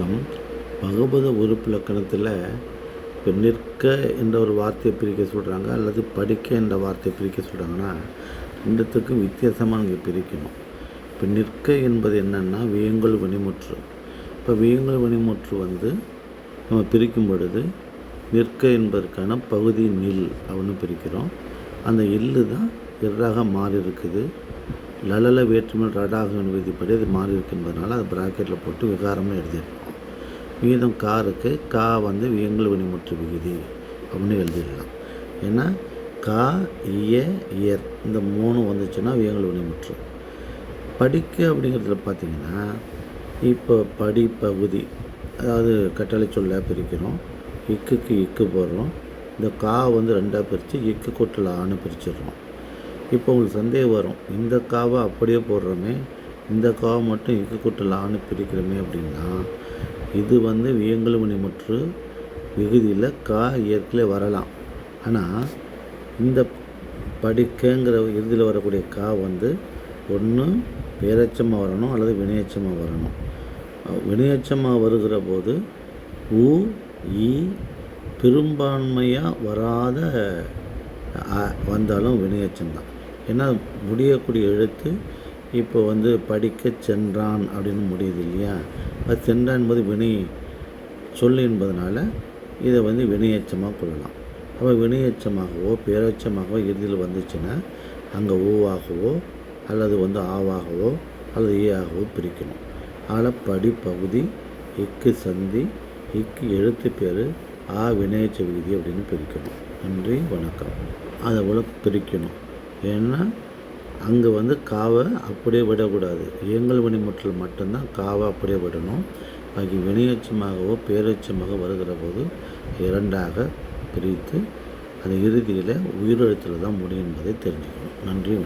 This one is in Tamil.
வணக்கம். பகுபத உறுப்பிலக்கணத்தில் இப்போ நிற்க என்ற ஒரு வார்த்தையை பிரிக்க சொல்கிறாங்க அல்லது படிக்க என்ற வார்த்தையை பிரிக்க சொல்கிறாங்கன்னா ரெண்டுத்துக்கும் வித்தியாசமாக இங்கே பிரிக்கணும். இப்போ நிற்க என்பது என்னென்னா வியங்கல் வினைமுற்று இப்போ வியங்கல் வினைமுற்று வந்து நம்ம பிரிக்கும் பொழுது நிற்க என்பதற்கான பகுதி நில் அப்படின்னு பிரிக்கிறோம். அந்த இல்லு தான் எர்ராக மாறி இருக்குது. லலல வேற்றுமை ரடாக விதிப்படி அது மாறி இருக்கு என்பதனால அது ப்ராக்கெட்டில் போட்டு விகாரம்னு எழுதியிருக்கோம். மீதம் காருக்கு கா வந்து வியங்கல் வினைமுற்று விகுதி அப்படின்னு எழுதிடலாம் ஏன்னா கா இய இயர் இந்த மூணு வந்துச்சுன்னா வியங்கல் வினைமுற்று. படிக்க அப்படிங்கிறதுல பார்த்தீங்கன்னா இப்போ படி பகுதி அதாவது கட்டளை சொல்ல பிரிக்கிறோம். இக்குக்கு இக்கு போடுறோம். இந்த கா வந்து ரெண்டாக பிரித்து இக்கு கூட்டில் ஆணு பிரிச்சிடுறோம். இப்போ உங்களுக்கு சந்தேகம் வரும். இந்த காவை அப்படியே போடுறோமே இந்த காவை மட்டும் இக்கு கூட்டில் ஆணு பிரிக்கிறோமே அப்படின்னா இது வந்து வியங்கல் முற்று விகுதியில் கா இயற்கையில் வரலாம். ஆனால் இந்த படிக்கங்கிற இறுதியில் வரக்கூடிய கா வந்து ஒன்று பேரச்சமாக வரணும் அல்லது வினையச்சமாக வரணும். வினையச்சமாக வருகிற போது உ இ பெரும்பான்மையாக வராத வந்தாலும் வினையச்சம்தான் ஏன்னா முடியக்கூடிய எழுத்து இப்போ வந்து படிக்க சென்றான் அப்படின்னு முடியுது இல்லையா? அது சென்றான் என்பது வினை சொல் என்பதனால இதை வந்து வினையச்சமாக கொள்ளலாம். அப்போ வினையச்சமாகவோ பேரச்சமாகவோ இறுதியில் வந்துச்சுன்னா அங்கே ஓவாகவோ அல்லது வந்து ஆவாகவோ அல்லது ஈயாகவோ பிரிக்கணும். அதில் படிப்பகுதி இக்கு சந்தி இக்கு எழுத்து பேர் ஆ வினையச்ச விகுதி அப்படின்னு பிரிக்கணும். நன்றி வணக்கம். அதை போல் பிரிக்கணும். ஏன்னா அங்கே வந்து காவை அப்படியே விடக்கூடாது. இயங்கல் வினைமுற்றில் மட்டும்தான் காவை அப்படியே விடணும். பாக்கி வினையச்சமாகவோ பேரச்சமாக வருகிற போது இரண்டாக பிரித்து அது இறுதியில் உயிரெழுத்தில் தான் முடியும் என்பதை தெரிஞ்சுக்கணும். நன்றி.